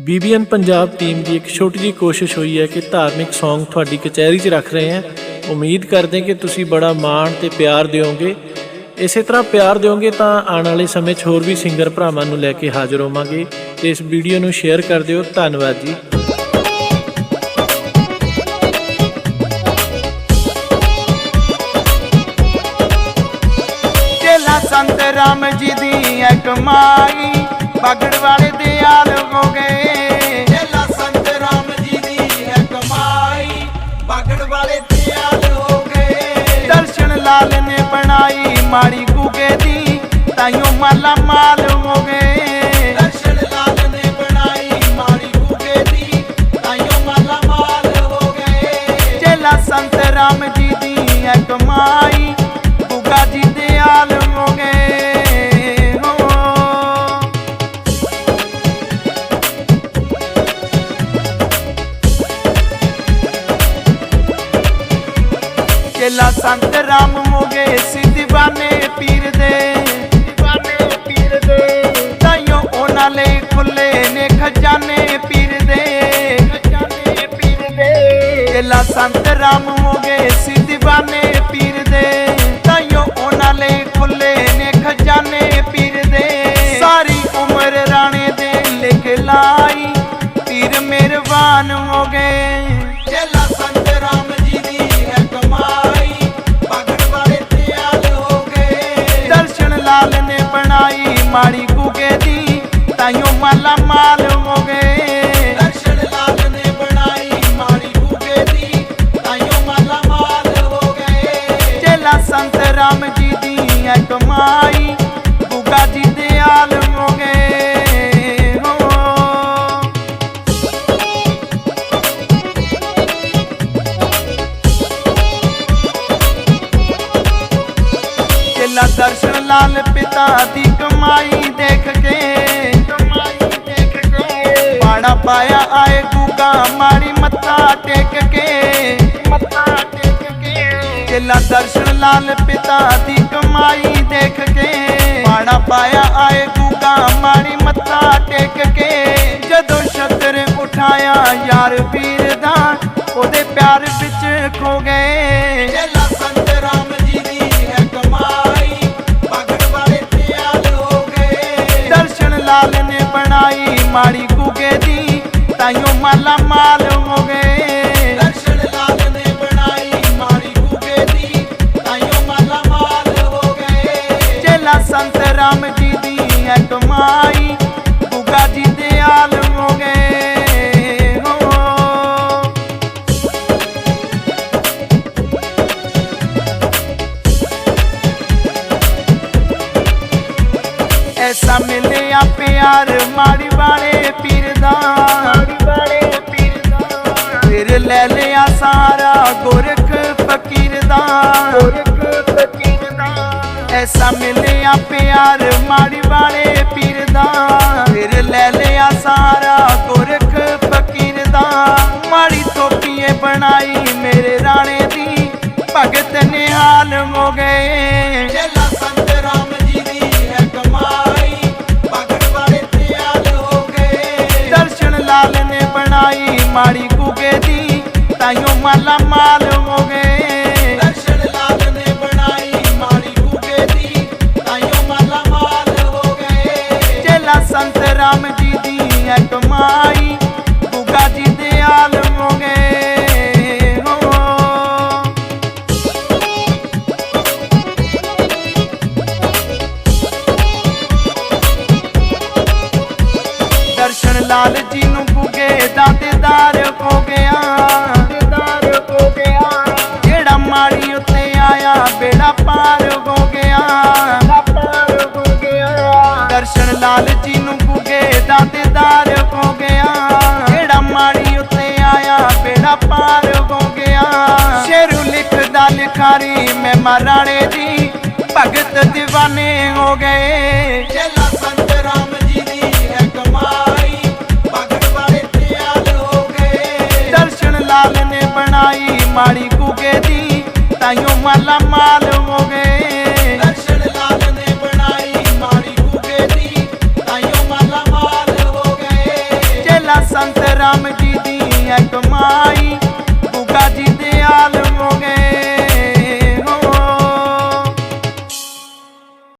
ਬੀਬੀਐਨ Punjab team ਦੀ ਇੱਕ ਛੋਟੀ ਜਿਹੀ ਕੋਸ਼ਿਸ਼ ਹੋਈ ਹੈ ਕਿ ਧਾਰਮਿਕ Song ਤੁਹਾਡੀ ਕਚਹਿਰੀ 'ਚ ਰੱਖ ਰਹੇ ਹਾਂ। ਉਮੀਦ ਕਰਦੇ ਹਾਂ ਕਿ ਤੁਸੀਂ ਬੜਾ ਮਾਣ ਤੇ ਪਿਆਰ ਦਿਓਗੇ। ਇਸੇ ਤਰ੍ਹਾਂ ਪਿਆਰ ਦਿਓਗੇ ਤਾਂ ਆਉਣ ਵਾਲੇ ਸਮੇਂ 'ਚ ਹੋਰ ਵੀ ਸਿੰਗਰ ਭਰਾਵਾਂ ਨੂੰ ਲੈ ਕੇ ਹਾਜ਼ਰ ਹੋਵਾਂਗੇ। ਤੇ ਇਸ ਵੀਡੀਓ ਨੂੰ ਸ਼ੇਅਰ ਕਰ ਦਿਓ। ਧੰਨਵਾਦ ਜੀ। ਚੇਲਾ ਸੰਤ ਰਾਮ ਜੀ ਦੀ ਕਮਾਈ ਬਾਗੜ ਵਾਲੇ ਦਿਆਲ ਹੋ ਗਏ। ਨੇ ਬਣਾਈ ਮਾੜੀ ਗੁਗੇ ਦੀ ਤਾਈਓ ਮਾਲਾ ਚੇਲਾ ਸੰਤ ਰਾਮ ਮੋਗੇ ਸੀ ਦੀਵਾਨੇ ਪੀਰ ਦੇ ਦੀਵਾਨੇ ਪੀਰ ਦੇ ਤਾਈਓ ਉਹਨਾਂ ਲਈ ਖੁੱਲੇ ਨੇ ਖਜ਼ਾਨੇ ਪੀਰ ਦੇ ਖਜ਼ਾਨੇ ਪੀਰ ਦੇ ਚੇਲਾ ਸੰਤ ਰਾਮ ਮੋਗੇ ਸੀ ਦੀਵਾਨੇ ਪੀਰ ਦੇ ਤਾਈਓ ਉਹਨਾਂ ਲਈ ਖੁੱਲੇ ਨੇ ਖਜ਼ਾਨੇ ਪੀਰ ਦੇ ਸਾਰੀ ਉਮਰ ਰਾਣੇ ਦੇ ਲਿਖ ਲਾਈ, ਪੀਰ ਮਿਹਰਬਾਨ ਹੋ ਗਏ ਚੇਲਾ ਦਰਸ਼ਨ ਲਾਲ ਪਿਤਾ ਦੀ ਕਮਾਈ ਦੇਖ ਕੇ। ਕਮਾਈ ਦੇਖ ਕੇ ਪਾੜਾ ਪਾਇਆ ਆਏ ਗੂਗਾ ਮਾਰੀ ਮੱਥਾ ਟੇਕ ਕੇ। ਮੱਥਾ ਟੇਕ ਕੇ ਚੇਲਾ ਦਰਸ਼ਨ ਲਾਲ ਪਿਤਾ ਦੀ ਕਮਾਈ ਦੇਖ ਕੇ। ਪਾੜਾ ਪਾਇਆ ਆਏ ਗੂਗਾ ਮਾਰੀ ਮੱਥਾ ਟੇਕ ਕੇ। ਜਦੋਂ ਛਤਰ ਉਠਾਇਆ ਯਾਰ ਵੀਰ ਦਾ, ਉਹਦੇ ਪਿਆਰ ਵਿੱਚ ਖੋ ਗਏ। ਲਾਲ ਨੇ ਬਣਾਈ ਮਾੜੀ ਗੁਗੇ ਦੀ ਤਾਈਓ ਮਾਲਾ ਮਾਲ ਹੋ ਗਏ। ਦਰਸ਼ਨ ਲਾਲ ਨੇ ਬਣਾਈ ਮਾੜੀ ਗੁਗੇ ਦੀ ਤਾਈਓ ਮਾਲਾ ਮਾਲ ਹੋ ਗਏ। ਚੇਲਾ ਸੰਤ ਰਾਮ ਜੀ ਦੀ ਹੈ ਕਮਾਈ ਗੁਗਾ ਜੀ ਦੇ ਆਲਮ ਹੋ ਗਏ। ਮਿਲਿਆ ਪਿਆਰ ਮਾੜੀ ਵਾਲੇ ਪੀਰ ਦਾ। ਫਿਰ ਲੈ ਲਿਆ ਸਾਰਾ ਗੁਰਖ ਫਕੀਰ ਦਾ। ਗੁਰਖ ਫਕੀਰ ਦਾ। ਐਸਾ ਮਿਲਿਆ ਪਿਆਰ ਮਾੜੀ ਵਾਲੇ ਪੀਰ ਦਾ। ਫਿਰ ਲੈ ਲਿਆ ਸਾਰਾ ਗੁਰਖ ਫਕੀਰ ਦਾ। ਮਾੜੀ ਟੋਪੀਏ ਬਣਾਈ ਮੇਰੇ ਰਾਣੇ ਦੀ। ਭਗਤ ਨਿਹਾਲ ਹੋ ਗਏ। ਮਾੜੀ ਗੁਗੇ ਦੀ ਤਾਈਓ ਮਾਲਾ ਮਾਲ ਹੋ ਗਏ ਦਰਸ਼ਨ ਲਾਲ ਨੇ ਬਣਾਈ ਮਾੜੀ ਗੁਗੇ ਦੀ ਤਾਈਓ ਮਾਲਾ ਮਾਲ ਹੋ ਗਏ ਚੇਲਾ ਸੰਤ ਰਾਮ ਜੀ ਦੀ ਕਮਾਈ ਗੁਗਾ ਜੀ ਦੇ ਆਲਮ ਹੋ। ਗਏ ਲਾਲ ਜੀ ਨੂੰ ਆਇਆ ਬੇੜਾ ਪਾਰ ਹੋ ਗਿਆ। ਪਾਰ ਹੋ ਗਿਆ। ਦਰਸ਼ਨ ਲਾਲ ਜੀ ਨੂੰ ਬੁਗੇ ਦਾ ਦਿਦਾਰ ਹੋ ਗਿਆ। ਜਿਹੜਾ ਮਾੜੀ ਉੱਤੇ ਆਇਆ ਬੇੜਾ ਪਾਰ ਹੋ ਗਿਆ। ਸ਼ੇਰੂ ਲਿਖਦਾ ਲਿਖਾਰੀ ਮੈਂ ਮਹਾਰਾਣੇ ਦੀ ਭਗਤ دیਵਾਨੇ ਹੋ ਗਏ। ਮਾਲਾ ਮਾਲ ਹੋ ਗਏ। ਦਰਸ਼ਨ ਲਾਲ ਨੇ ਬਣਾਈ ਮਾੜੀ ਕੁਕੇ ਦੀ। ਤਾਈਓ ਮਾਲਾ ਮਾਲ ਹੋ ਗਏ। ਚੇਲਾ ਸੰਤ ਰਾਮ ਜੀ ਦੀ ਹੈ ਕਮਾਈ